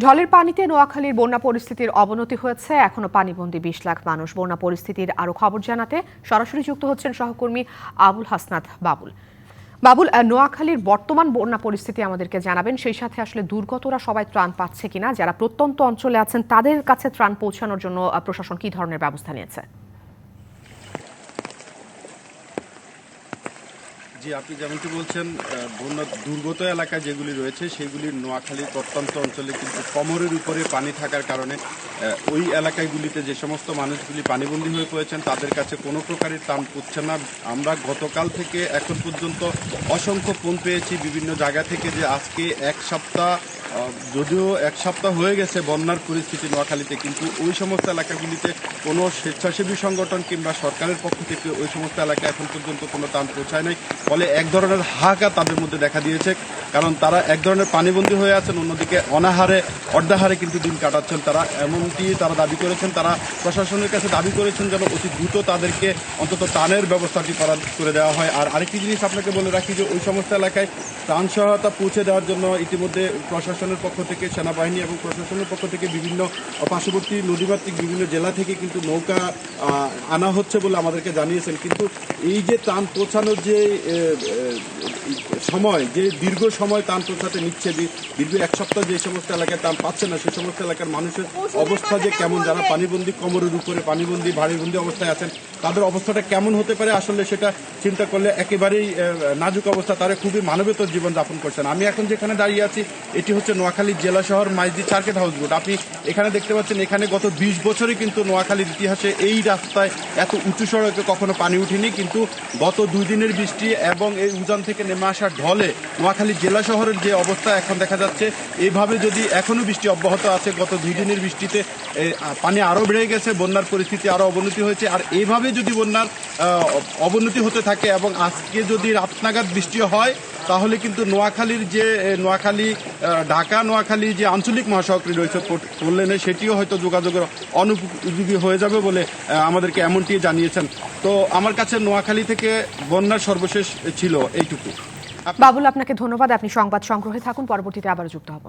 ঢলের পানিতে নোয়াখালীর বন্যা পরিস্থিতির অবনতি হয়েছে। এখনও পানিবন্দী বিশ লাখ মানুষ। বন্যা পরিস্থিতির আরও খবর জানাতে সরাসরি যুক্ত হচ্ছেন সহকর্মী আবুল হাসনাত বাবুল। বাবুল নোয়াখালীর বর্তমান বন্যা পরিস্থিতি আমাদেরকে জানাবেন। সেই সাথে আসলে দুর্গতরা সবাই ত্রাণ পাচ্ছে কিনা, যারা প্রত্যন্ত অঞ্চলে আছেন, তাদের কাছে ত্রাণ পৌঁছানোর জন্য প্রশাসন কি ধরনের ব্যবস্থা নিয়েছে? জি আপনি যেমনটি বলছেন বন্যা দুর্গত এলাকা যেগুলি রয়েছে সেগুলি নোয়াখালী প্রত্যন্ত অঞ্চলে কিন্তু কমরের উপরে পানি থাকার কারণে ওই এলাকাগুলিতে যে সমস্ত মানুষগুলি পানিবন্দী হয়ে পড়েছেন, তাদের কাছে কোনো প্রকারের টান পুচ্ছে না। আমরা গতকাল থেকে এখন পর্যন্ত অসংখ্য ফোন পেয়েছি বিভিন্ন জায়গা থেকে যে আজকে এক সপ্তাহ যদিও এক সপ্তাহ হয়ে গেছে বন্যার পরিস্থিতি নোয়াখালীতে, কিন্তু ওই সমস্ত এলাকাগুলিতে কোনো স্বেচ্ছাসেবী সংগঠন কিংবা সরকারের পক্ষ থেকে ওই সমস্ত এলাকায় এখন পর্যন্ত কোনো ত্রাণ পৌঁছায় নাই। ফলে এক ধরনের হাহাকার তাদের মধ্যে দেখা দিয়েছে। কারণ তারা এক ধরনের পানিবন্দী হয়ে আছেন, অন্যদিকে অনাহারে, অর্ধাহারে কিন্তু দিন কাটাচ্ছেন তারা। এমনটি তারা দাবি করেছেন, তারা প্রশাসনের কাছে দাবি করেছেন যেন অতি দ্রুত তাদেরকে অন্তত ত্রাণের ব্যবস্থাটি করা করে দেওয়া হয়। আর আরেকটি জিনিস আপনাকে বলে রাখি যে, ওই সমস্ত এলাকায় ত্রাণ সহায়তা পৌঁছে দেওয়ার জন্য ইতিমধ্যে প্রশাসনের পক্ষ থেকে, সেনাবাহিনী এবং প্রশাসনের পক্ষ থেকে বিভিন্ন পার্শ্ববর্তী নদীমাতৃক বিভিন্ন জেলা থেকে কিন্তু নৌকা আনা হচ্ছে বলে আমাদেরকে জানিয়েছেন। কিন্তু এই যে ত্রাণ পৌঁছানোর যে সময়, যে দীর্ঘ সময় ত্রাণ পৌঁছাতে নিচ্ছে দীর্ঘ এক সপ্তাহ যে সমস্ত এলাকায় ত্রাণ পাচ্ছে না সে সমস্ত এলাকার মানুষের অবস্থা যে কেমন যারা পানিবন্দী কোমরের উপরে পানিবন্দী ভারীবন্দী অবস্থায় আছেন তাদের অবস্থাটা কেমন হতে পারে আসলে সেটা চিন্তা করলে একেবারেই নাজুক অবস্থা। তারা খুবই মানবেতর জীবন যাপন করছেন। আমি এখন যেখানে দাঁড়িয়ে আছি, এটি হচ্ছে নোয়াখালী জেলা শহর মাইজি চার্কেট হাউস বোট আপনি এখানে দেখতে পাচ্ছেন, এখানে গত বিশ বছরে কিন্তু নোয়াখালীর ইতিহাসে এই রাস্তায় এত উঁচু সড়কে কখনো পানি উঠেনি। কিন্তু গত দুই দিনের বৃষ্টি এবং এই উজান থেকে নেমে আসা ঢলে নোয়াখালী জেলা শহরের যে অবস্থা এখন দেখা যাচ্ছে এইভাবে যদি এখনও বৃষ্টি অব্যাহত আছে, গত দুই দিনের বৃষ্টিতে পানি আরও বেড়ে গেছে, বন্যার পরিস্থিতি আরও অবনতি হয়েছে। আর এইভাবে যদি বন্যার অবনতি হতে থাকে এবং আজকে যদি রাত নাগাদ বৃষ্টি হয়, তাহলে কিন্তু নোয়াখালীর যে নোয়াখালী ঢাকা, নোয়াখালী যে আঞ্চলিক মহাসড়কটি রয়েছে লেনে সেটিও হয়তো যোগাযোগের অনুপযোগী হয়ে যাবে বলে আমাদেরকে এমনটি জানিয়েছেন। তো আমার কাছে নোয়াখালী থেকে বন্যার সর্বশেষ ছিল এইটুকু। বাবুল, আপনাকে ধন্যবাদ। আপনি সংবাদ সংগ্রহে থাকুন। পরবর্তীতে আবার যুক্ত হব।